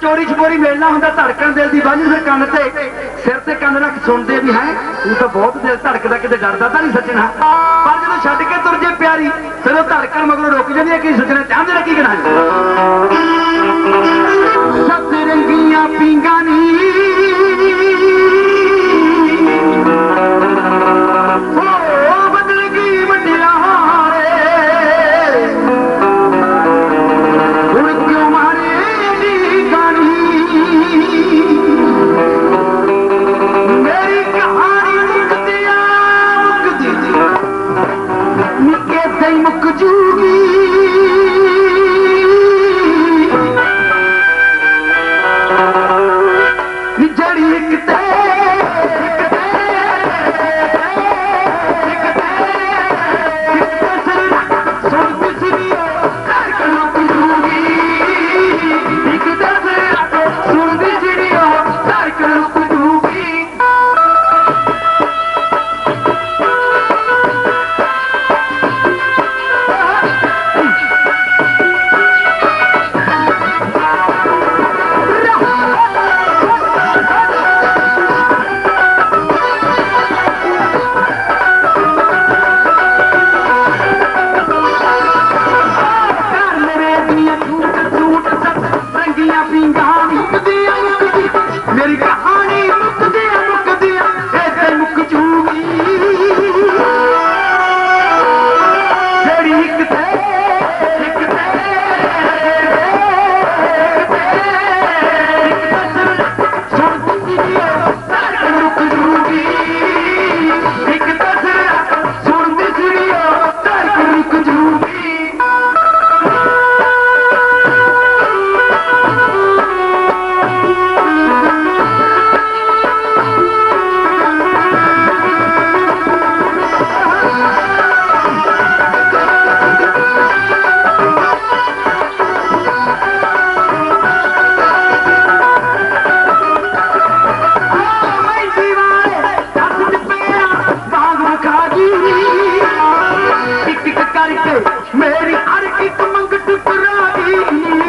ਚੋਰੀ ਛਪੋਰੀ ਮਿਲਣਾ ਹੁੰਦਾ, ਧੜਕਣ ਦਿਲ ਦੀ ਬੰਨ ਫਿਰ ਕੰਨ ਤੇ। ਸਿਰ ਤੇ ਕੰਨ ਨਾਲ ਸੁਣਦੇ ਵੀ ਹੈ, ਤੂੰ ਤਾਂ ਬਹੁਤ ਦਿਲ ਧੜਕਦਾ, ਕਿਤੇ ਡਰਦਾ ਤਾਂ ਨਹੀਂ ਸੱਚਣਾ ਪਰ ਜਦੋਂ ਛੱਡ ਕੇ ਤੁਰ ਜੇ ਪਿਆਰੀ, ਫਿਰ ਉਹ ਧੜਕਣ ਮਗਰੋਂ ਰੁਕ ਜਾਂਦੀ ਹੈ, ਕਿ ਸੱਚਣਾ ਚਾਹੁੰਦੇ ਰੱਖੀ ਕਿ ਨਾ। ਸੱਤ ਰੰਗੀਆਂ ਪਿੰਗਾ Ready? Hey! میری ہر ایک منگ ٹکرائی۔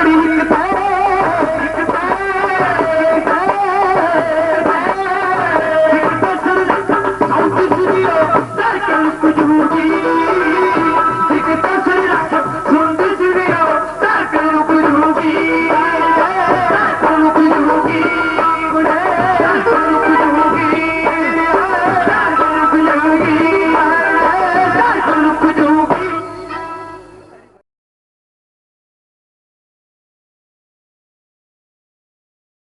बड़ी कृपा